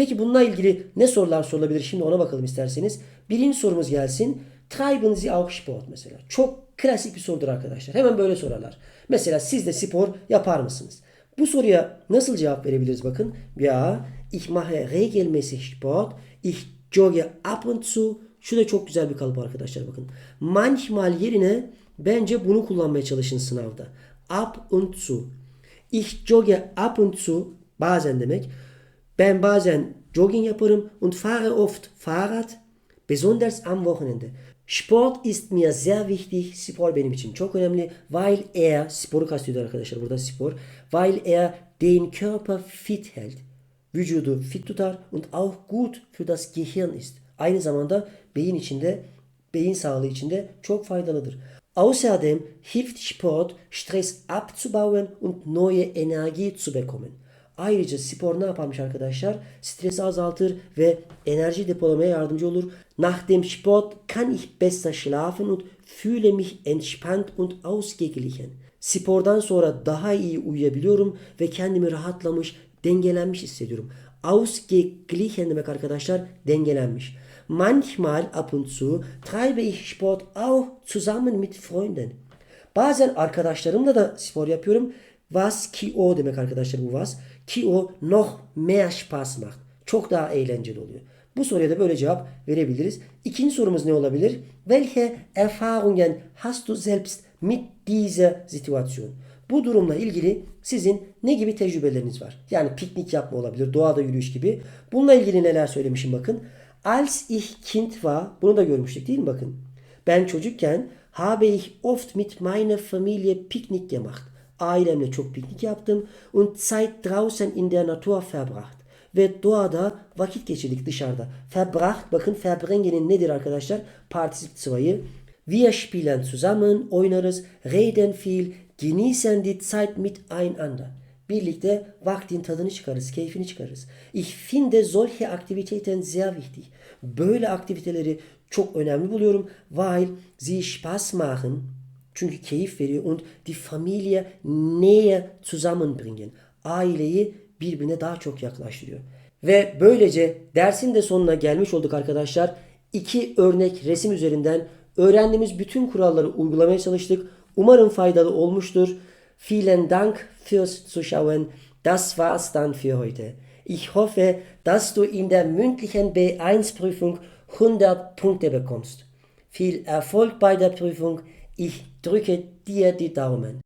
Peki bununla ilgili ne sorular sorulabilir? Şimdi ona bakalım isterseniz. Birinci sorumuz gelsin. Treiben Sie auch Sport mesela. Çok klasik bir sorudur arkadaşlar. Hemen böyle sorarlar. Mesela siz de spor yapar mısınız? Bu soruya nasıl cevap verebiliriz bakın. Ya, ich mache regelmäßig Sport. Ich jogge ab und zu. Şu da çok güzel bir kalıp arkadaşlar bakın. Manchmal yerine bence bunu kullanmaya çalışın sınavda. Ab und zu. Ich jogge ab und zu bazen demek. Ben bazen jogging yaparım und fahre oft Fahrrad, besonders am Wochenende. Sport ist mir sehr wichtig. Spor benim için çok önemli. Weil er, sporu kastediyor arkadaşlar burada spor. Weil er den Körper fit hält. Vücudu fit tutar und auch gut für das Gehirn ist. Aynı zamanda beyin içinde, beyin sağlığı içinde çok faydalıdır. Außerdem hilft Sport, Stress abzubauen und neue Energie zu bekommen. Ayrıca spor ne yaparmış arkadaşlar? Stresi azaltır ve enerji depolamaya yardımcı olur. Nach dem Sport kann ich besser schlafen und fühle mich entspannt und ausgeglichen. Spordan sonra daha iyi uyuyabiliyorum ve kendimi rahatlamış, dengelenmiş hissediyorum. Ausgeglichen demek arkadaşlar dengelenmiş. Manchmal ab und zu treibe ich Sport auch zusammen mit Freunden. Bazen arkadaşlarımla da spor yapıyorum. Was ki o demek arkadaşlar bu was. Ki o noch mehr Spaß macht. Çok daha eğlenceli oluyor. Bu soruya da böyle cevap verebiliriz. İkinci sorumuz ne olabilir? Welche Erfahrungen hast du selbst mit dieser Situation? Bu durumla ilgili sizin ne gibi tecrübeleriniz var? Yani piknik yapma olabilir, doğada yürüyüş gibi. Bununla ilgili neler söylemişim bakın. Als ich Kind war, bunu da görmüştük değil mi bakın. Ben çocukken habe ich oft mit meiner Familie Picknick gemacht. Ailemle çok piknik yaptım und Zeit draußen in der Natur verbracht. Ve doğada vakit geçirdik dışarıda. Verbracht, bakın verbringen'in nedir arkadaşlar? Partisip sıvayı. Wir spielen zusammen, oynarız, reden viel, genießen die Zeit miteinander. Birlikte vaktin tadını çıkarız, keyfini çıkarız. Ich finde solche Aktivitäten sehr wichtig. Böyle aktiviteleri çok önemli buluyorum. Weil sie Spaß machen, çünkü keyif veriyor und die Familie näher zusammenbringen. Aileyi birbirine daha çok yaklaştırıyor. Ve böylece dersin de sonuna gelmiş olduk arkadaşlar. İki örnek resim üzerinden öğrendiğimiz bütün kuralları uygulamaya çalıştık. Umarım faydalı olmuştur. Vielen Dank fürs Zuschauen. Das war's dann für heute. Ich hoffe, dass du in der mündlichen B1-Prüfung 100 Punkte bekommst. Viel Erfolg bei der Prüfung. Ich drücke dir die Daumen.